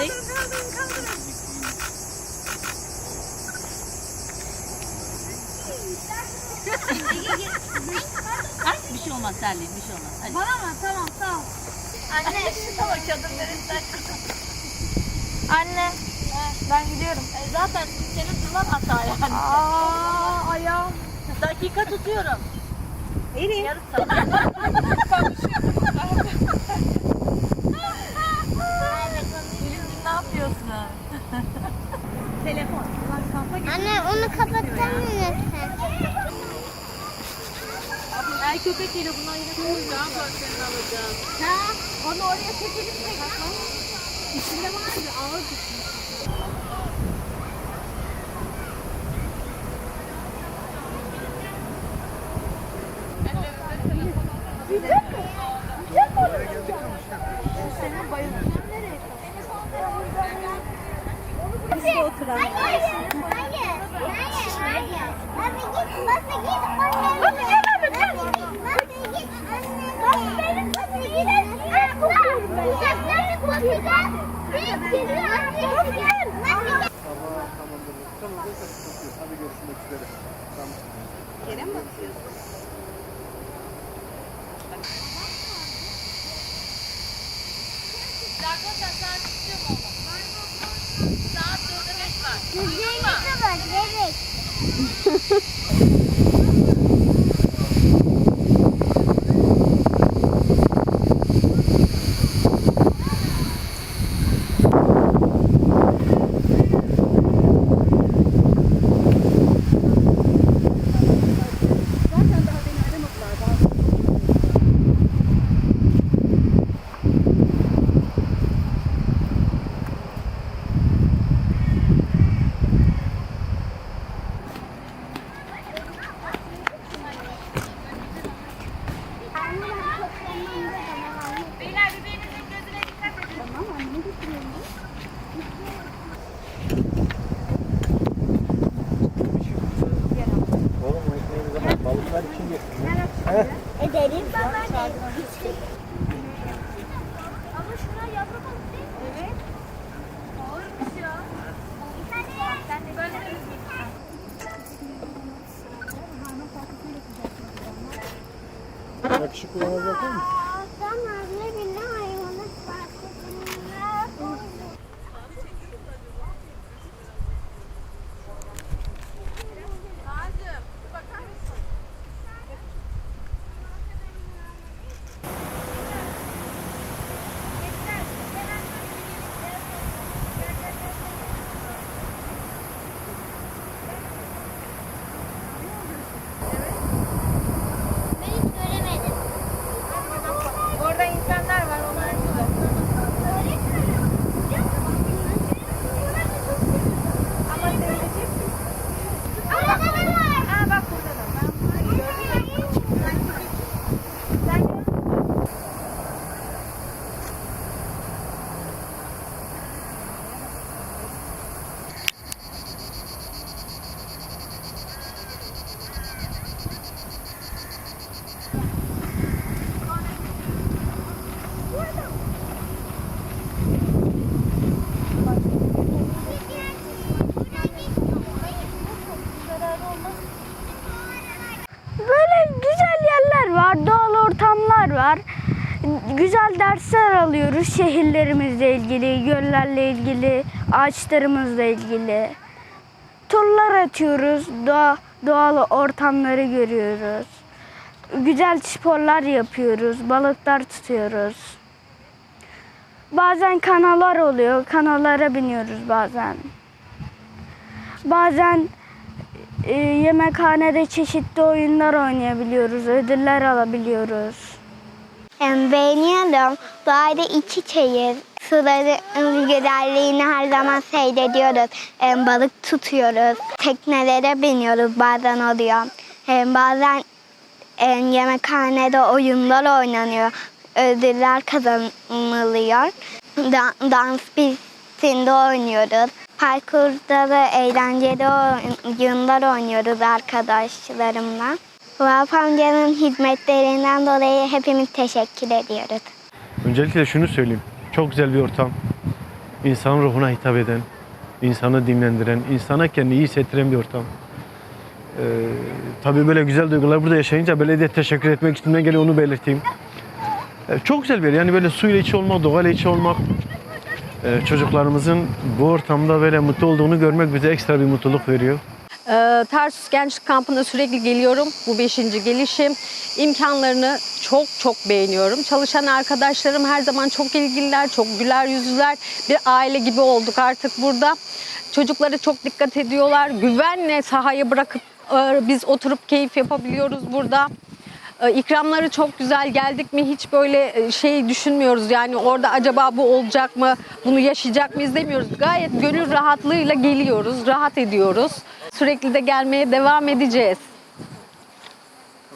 alayım. Ay bir şey olmaz terliğim bir şey olmaz. Hadi. Bana mı? Tamam sağ ol. Anne. Tamam kadınların sen. Anne. Ben gidiyorum. E, Zaten senin duman hata yani. Aa ayağım. Dakika tutuyorum. İyi. Yarım saat. Ay köpek geliyor bunlar yine koyacağım. Seni alacağım. Ha, onu oraya çekelim tek. İçinde var bir ağır Hayır, hayır, hayır, hayır. Hadi git, nasıl git? Anne. Nasıl git, Nasıl git? Anne. Nasıl benim, nasıl git? Abla, uzaklara bakacağız. Biz geliyor, anne. Nasıl git? Hadi görüşmek üzere. Tamam. Yere mi bakıyorsun? Arkadaşlar saat tutuyor mu? Saat 4'e 5 var. Güzellik var, evet. İçin getirdim. Ederim baba. Ama şuna yavru balık değil mi? Evet. Ağırmış ya. Sen de böyle mi? Yakışık kullanacak var mı? Tamam, ne bileyim hayvanat bahçesinde. Ben hiç göremedim. Orada insanlar var. Onlar güzel. Ama seyredecek Arada ne var? Aa bak burada da. Ben bunu gördüm. Sen Böyle güzel yerler var, doğal ortamlar var. Güzel dersler alıyoruz şehirlerimizle ilgili, göllerle ilgili, ağaçlarımızla ilgili. Turlar atıyoruz, doğa, doğal ortamları görüyoruz. Güzel sporlar yapıyoruz, balıklar tutuyoruz. Bazen kanallar oluyor, kanallara biniyoruz bazen. Bazen e, yemekhanede çeşitli oyunlar oynayabiliyoruz, ödüller alabiliyoruz. Beğeniyorum. Doğayla iç içeyiz. Suların güzelliğini her zaman seyrediyoruz. Balık tutuyoruz. Teknelere biniyoruz bazen oluyor. Bazen em, yemekhanede oyunlar oynanıyor. Ödüller kazanılıyor. Da- Dans pistinde oynuyoruz. Parkurda da eğlenceli oyunlar oynuyoruz arkadaşlarımla. Vahap amcanın hizmetlerinden dolayı hepimiz teşekkür ediyoruz. Öncelikle şunu söyleyeyim. Çok güzel bir ortam. insanın ruhuna hitap eden, insanı dinlendiren, insana kendini iyi hissettiren bir ortam. Ee, tabii böyle güzel duygular burada yaşayınca belediye teşekkür etmek içimden geliyor onu belirteyim. Ee, çok güzel bir yer. Yani böyle suyla içi olmak, doğayla içi olmak. Ee, çocuklarımızın bu ortamda böyle mutlu olduğunu görmek bize ekstra bir mutluluk veriyor. Ee, Tarsus Gençlik Kampı'na sürekli geliyorum. Bu beşinci gelişim. İmkanlarını çok çok beğeniyorum. Çalışan arkadaşlarım her zaman çok ilgililer, çok güler yüzlüler. Bir aile gibi olduk artık burada. Çocuklara çok dikkat ediyorlar. Güvenle sahaya bırakıp e, biz oturup keyif yapabiliyoruz burada. E, İkramları çok güzel geldik mi hiç böyle e, şey düşünmüyoruz yani orada acaba bu olacak mı bunu yaşayacak mıyız demiyoruz. Gayet gönül rahatlığıyla geliyoruz rahat ediyoruz. Sürekli de gelmeye devam edeceğiz.